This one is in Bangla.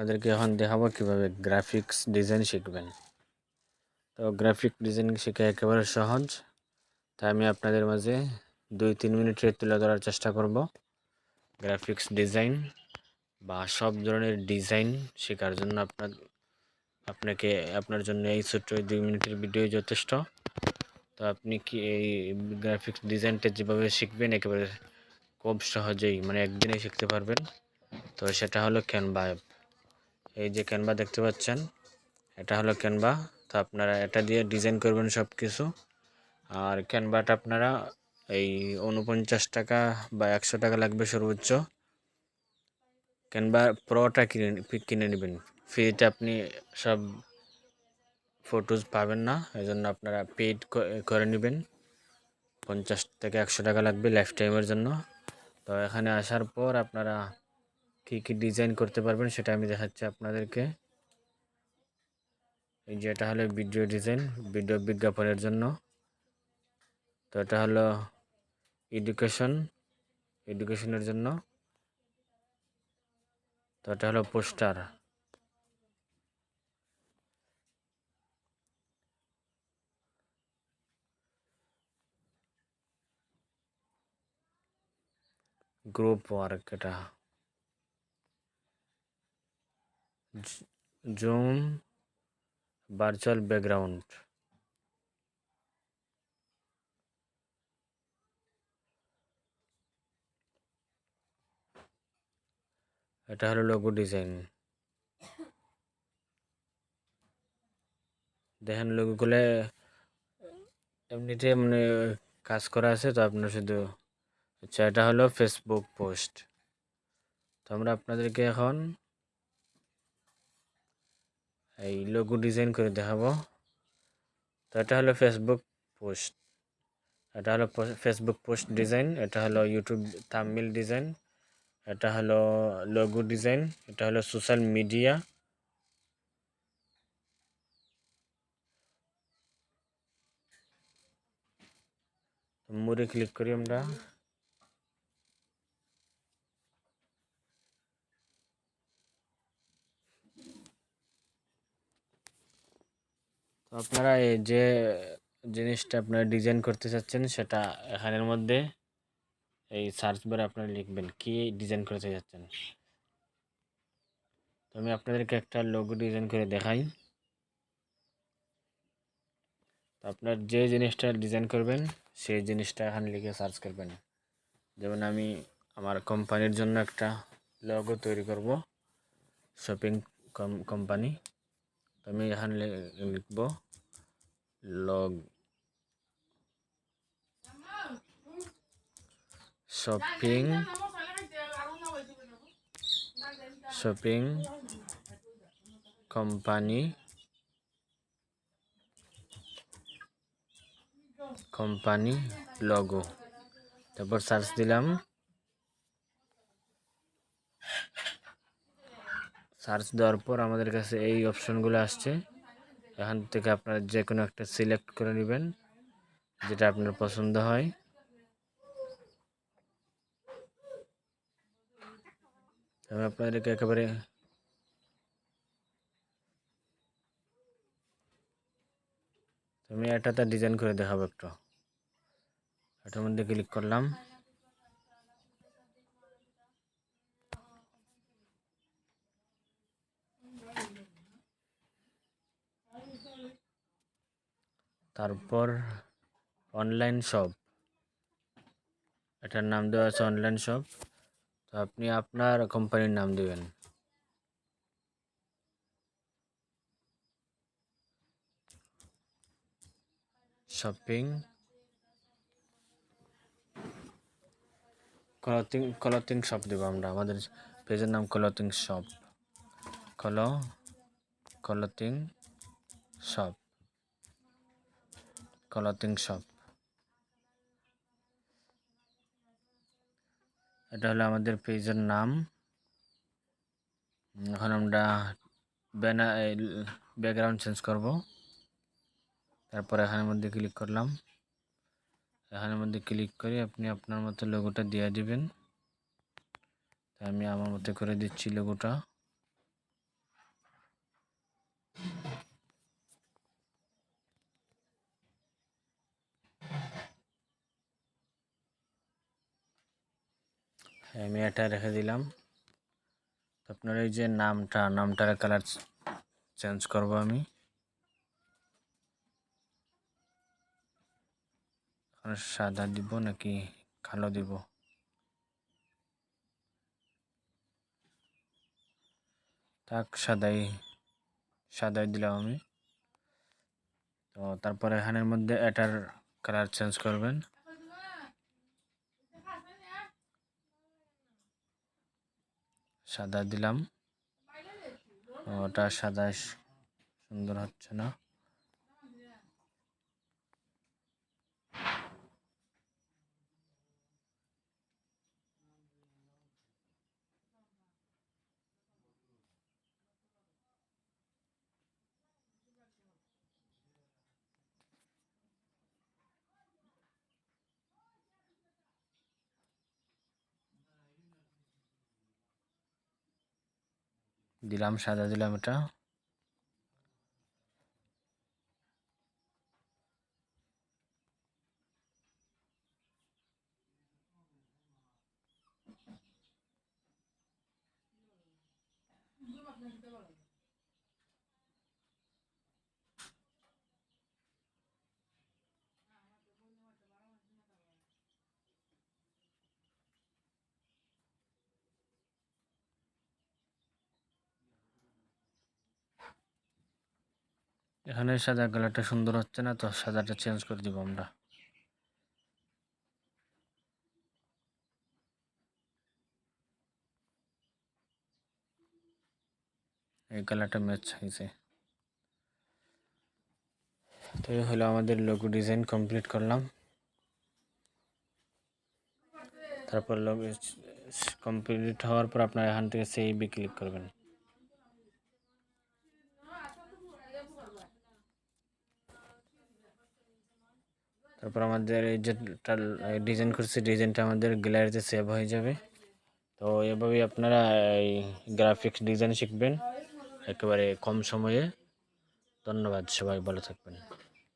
আপনাদেরকে এখন দেখাবো কীভাবে গ্রাফিক্স ডিজাইন শিখবেন। তো গ্রাফিক ডিজাইন শেখা একেবারে সহজ। তাই আমি আপনাদের মাঝে দুই তিন মিনিটের তুলে ধরার চেষ্টা করব। গ্রাফিক্স ডিজাইন বা সব ধরনের ডিজাইন শেখার জন্য আপনার, আপনাকে, আপনার জন্য এই ছোট্ট দুই মিনিটের ভিডিও যথেষ্ট। তো আপনি কি এই গ্রাফিক্স ডিজাইনটা যেভাবে শিখবেন একেবারে খুব সহজেই মানে একদিনেই শিখতে পারবেন। তো সেটা হলো ক্যানভা অ্যাপ এই যে ক্যানভা দেখতে পাচ্ছেন, এটা হলো ক্যানভা তো আপনারা এটা দিয়ে ডিজাইন করবেন সব কিছু আর ক্যানভাটা আপনারা এই উনপঞ্চাশ টাকা বা একশো টাকা লাগবে সর্বোচ্চ। ক্যানভা প্রোটা কিনে কিনে নেবেন। ফ্রিতে আপনি সব ফটোজ পাবেন না এই জন্য আপনারা পেড করে নেবেন। পঞ্চাশ থেকে একশো টাকা লাগবে লাইফ টাইমের জন্য। তো এখানে আসার পর আপনারা কী কী ডিজাইন করতে পারবেন সেটা আমি দেখাচ্ছি আপনাদেরকে। এই যে এটা হলো ভিডিও ডিজাইন ভিডিও বিজ্ঞাপনের জন্য। তো এটা হলো এডুকেশন এডুকেশনের জন্য। তো এটা হলো পোস্টার গ্রুপ ওয়ার্ক এটা। Zoom virtual background. এটা হলো লোগো ডিজাইন দেখেন লোগোগুলো এমনিতে মানে কাজ করা আছে, তো আপনার শুধু আচ্ছা এটা হলো ফেসবুক পোস্ট তো আমরা আপনাদেরকে এখন এই লোগো ডিজাইন করে দেখাবো। তো এটা হলো ফেসবুক পোস্ট এটা হলো ফেসবুক পোস্ট ডিজাইন এটা হলো ইউটিউব থাম্বনেল ডিজাইন এটা হলো লোগো ডিজাইন এটা হলো সোশ্যাল মিডিয়া মুড়ে ক্লিক করি আমরা। আপনারা এই যে জিনিসটা আপনারা ডিজাইন করতে চাচ্ছেন, সেটা এখানের মধ্যে এই সার্চ বারে আপনারা লিখবেন, কি ডিজাইন করতে চাচ্ছেন। তো আমি আপনাদেরকে একটা লোগো ডিজাইন করে দেখাই। তো আপনার যে জিনিসটা ডিজাইন করবেন, সেই জিনিসটা এখানে লিখে সার্চ করবেন। যেমন আমি আমার কোম্পানির জন্য একটা লোগো তৈরি করব শপিং কোম্পানি তো আমি এখানে লিখব। Log. Shopping. Shopping company. Company logo. তারপর সার্চ দিলাম। সার্চ দেওয়ার পর আমাদের কাছে এই অপশনগুলো আসছে। এখান থেকে আপনারা যে কোনো একটা সিলেক্ট করে নেবেন, যেটা আপনার পছন্দ হয়। আমি আপনাদেরকে একেবারে আমি এটাতে ডিজাইন করে দেখাবো একটু। এটার মধ্যে ক্লিক করলাম। তারপর অনলাইন শপ এটার নাম দেওয়া আছে অনলাইন শপ তো আপনি আপনার কোম্পানির নাম দেবেন। শপিং ক্লথিং ক্লথিং শপ দেবো আমরা। আমাদের পেজের নাম clothing shop call clothing shop clothing shop এটা হলো আমাদের পেজের নাম। এখন আমরা ব্যানার ব্যাকগ্রাউন্ড চেঞ্জ করব। তারপর এখানের মধ্যে ক্লিক করলাম। এখানের মধ্যে ক্লিক করে আপনি আপনার মতো লোগোটা দিয়ে দিবেন। আমি আমার মতো করে দিচ্ছি লোগোটা আমি এটা রেখে দিলাম। আপনার এই যে নামটা, নামটার কালার চেঞ্জ করব আমি। সাদা দিব নাকি কালো দিব? তাক, সাদাই সাদাই দিলাম আমি। তো তারপরে এখানের মধ্যে এটার কালার চেঞ্জ করবেন। সাদা দিলাম। ওটা সাদা সুন্দর হচ্ছে না। দিলাম সাদা দিলাম এটা। এখানে সাদা কালারটা সুন্দর হচ্ছে না, তো সাদাটা চেঞ্জ করে দিব আমরা। এই কালারটা ম্যাচ হয়েছে। তো এই হলো আমাদের লোগো ডিজাইন কমপ্লিট করলাম। তারপর লোগো কমপ্লিট হওয়ার পর আপনার এখান থেকে সেই ক্লিক করবেন। তারপর আমাদের এই যে ডিজাইন করছি ডিজাইনটা আমাদের গ্যালারিতে সেভ হয়ে যাবে। তো এভাবেই আপনারা এই গ্রাফিক্স ডিজাইন শিখবেন, একেবারে কম সময়ে। ধন্যবাদ সবাই, ভালো থাকবেন।